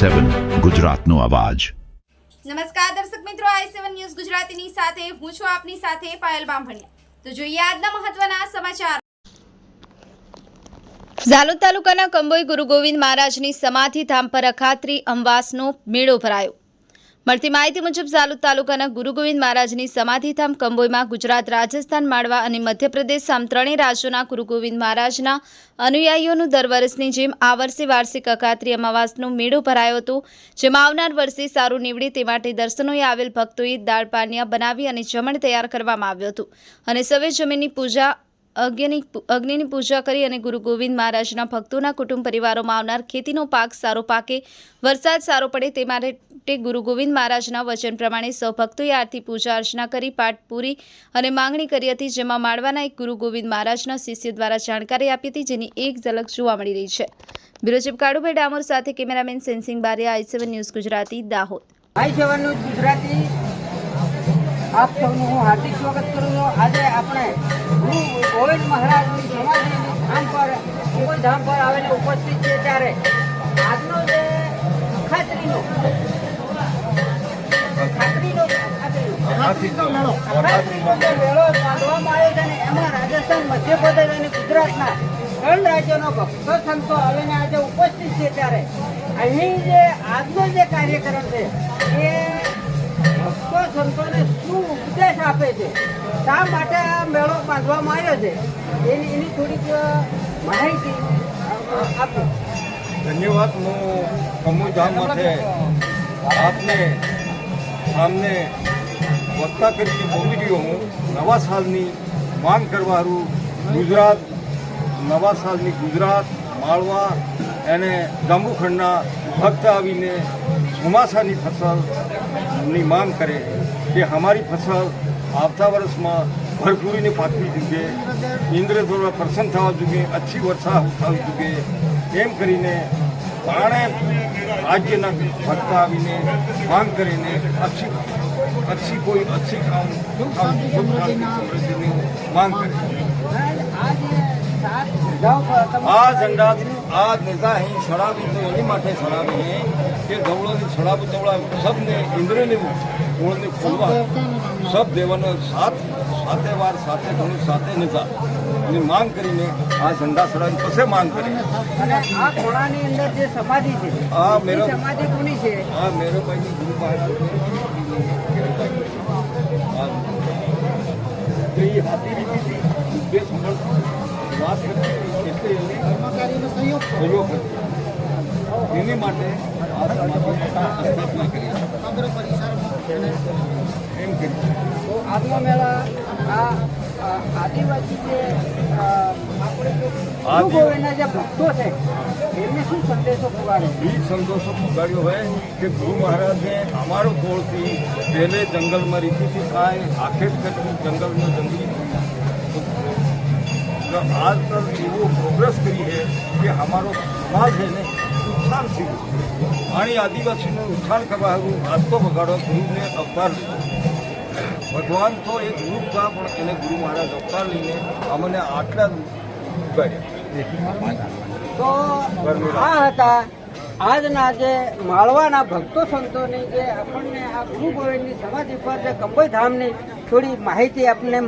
સેવન ગુજરાતનો અવાજ. નમસ્કાર દર્શક મિત્રો, આઈ સેવન ન્યૂઝ ગુજરાતીની સાથે હું છું આપની સાથે પાયલ બામભણિયા. તો જોઈએ આજના મહત્વના સમાચાર. ઝાલોદ તાલુકાના કંબોઈ ગુરુ ગોવિંદ મહારાજની સમાધિ ધામ પર અખાત્રી અમવાસનો મેળો ભરાયો. મળતી માહિતી મુજબ ઝાલોદ તાલુકાના ગુરુ ગોવિંદ મહારાજની સમાધિધામ કંબોઈમાં ગુજરાત, રાજસ્થાન, માળવા અને મધ્યપ્રદેશ આમ ત્રણેય રાજ્યોના ગુરુ ગોવિંદ મહારાજના અનુયાયીઓનું દર વર્ષની જેમ આ વર્ષે વાર્ષિક અખાત્રી અમાવાસનો મેળો ભરાયો હતો, જેમાં આવનાર વર્ષે સારું નીવડે તે માટે દર્શનોએ આવેલ ભક્તોએ દાળ પાનિયા બનાવી અને જમણ તૈયાર કરવામાં આવ્યું હતું. અને સવે જમીનની પૂજા અગ્નિની અગ્નિની પૂજા કરી અને ગુરુ ગોવિંદ મહારાજના ભક્તોના કુટુંબ પરિવારોમાં આવનાર ખેતીનો પાક સારો પાકે, વરસાદ સારો પડે તે માટે ગુરુ ગોવિંદ મહારાજના વચન પ્રમાણે સૌ ભક્તોએ આરતી પૂજા અર્ચના કરી, પાઠ પૂરી અને માંગણી કરી હતી, જેમાં માળવાના એક ગુરુ ગોવિંદ મહારાજના શિષ્ય દ્વારા જાણકારી આપી હતી, જેની એક ઝલક જોવા મળી રહી છે. બ્યુરો ચીફ કાળુભાઈ ડામોર સાથે cameraman Sensing Bariya, I news Gujarati, Dahod. I news Gujarati આપ સૌનું હું હાર્દિક સ્વાગત કરું છું. આજે આપણે ગુરુ ગોવિંદ મહારાજની સમાધિની ધામ પર કોઈ ધામ પર આવીને ઉપસ્થિત છે ત્યારે આજનો જે ખાતરીનો ખાતરીનો ખાતરીનો ખાતરીનો જે મેળો બાંધવામાં આવ્યો છે અને એમાં રાજસ્થાન, મધ્યપ્રદેશ અને ગુજરાતના ત્રણ રાજ્યોનો ભક્તો સંતો આજે ઉપસ્થિત છે ત્યારે. અહીં જે આજનો જે કાર્યક્રમ છે, એ ભક્તો માટે આ મેળો બાંધવામાં આવ્યો છે? એની એની ધન્યવાદ, હું કમુલ માટે આપને સામને વધતા તરીકે બોલી રહ્યો હું. નવા સાલની માંગ કરવાનું ગુજરાત, નવા સાલની ગુજરાત, માળવા અને જાંબુખંડના ભક્ત આવીને ચોમાસાની ફસલની માંગ કરે કે અમારી ફસલ આવતા વર્ષમાં ભરપૂરીને પાકવી જોઈએ ઇન્દ્ર દ્વારા પ્રસન્ન થવા જોઈએ, અચ્છી વર્ષા થવી જોઈએ. એમ કરીને પાણે રાજ્યના ભક્ત આવીને માંગ કરીને અચ્છી અચ્છી કોઈ અચ્છી કામ માંગ કરે. આ ઝંડા આ નેતા અહીં છડાવી તો એની માટે છડાવી કે ગવળોને છડાવું તવડાવ સબને ઇન્દ્રને ગુણને ખોલવા સબ દેવાનો સાથ સાથે વાર સાથે ઘણું સાથે નેતા ની માંગ કરીને આ ઝંડા છડાવી પછી માંગ કરી? અને આ ખૂણાની અંદર જે સમાધિ છે આ મેરો સમાધિ કોની છે? આ મેરોભાઈની ગુરુ પાસે હાથી રીતે બે મળતો વાત કરતી એટલે એને સહયોગ એની માટે આ સમાધિની સ્થાપના કરી એમ કરી તો આજનો મેળા આ આ આદિવાસી જે આપણે જે ગુરુ આદિ- ગોવિંદના જે ભક્તો છે એમને શું સંદેશો પુગાડે એ સંતોષો પુગાડ્યો હોય કે ગુરુ મહારાજને અમારો કોળથી પહેલે જંગલમાં રીતિથી થાય આખેર કરતી જંગલમાં જંગલી તો આજ તક એવો પ્રોગ્રેસ કરી છે કે અમારો સમાજ છે ને ઉત્થાન થયું આણી આદિવાસીનું ઉત્થાન કરવા આવ્યું રાસ્તો બગાડો ગુરુને અવતાર ભગવાન તો એક રૂપ હતા પણ એને ગુરુ મહારાજ અવતાર લઈને અમને આટલા તો આ હતા. આજના જે માળવાના ભક્તો સંતોની જે આપણને આ ગુરુ ગોવિંદની સમાધિ પર જે કંબોઈ ધામની થોડી માહિતી આપણને